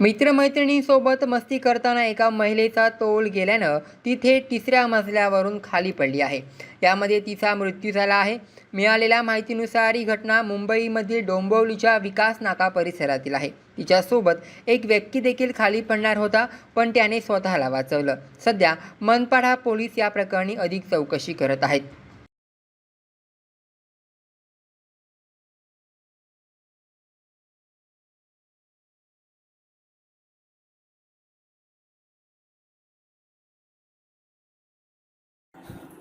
मित्रमैत्रिणींसोबत मस्ती करताना एका महिलेचा तोल गेल्यानं ती थेट तिसऱ्या मजल्यावरून खाली पडली आहे. यामध्ये तिचा मृत्यू झाला आहे. मिळालेल्या माहितीनुसार ही घटना मुंबईमधील डोंबिवलीच्या विकास नाका परिसरातील आहे. तिच्यासोबत एक व्यक्ती देखील खाली पडणार होता पण त्याने स्वतःला वाचवलं. सध्या मनपाडा पोलीस या प्रकरणी अधिक चौकशी करत आहेत.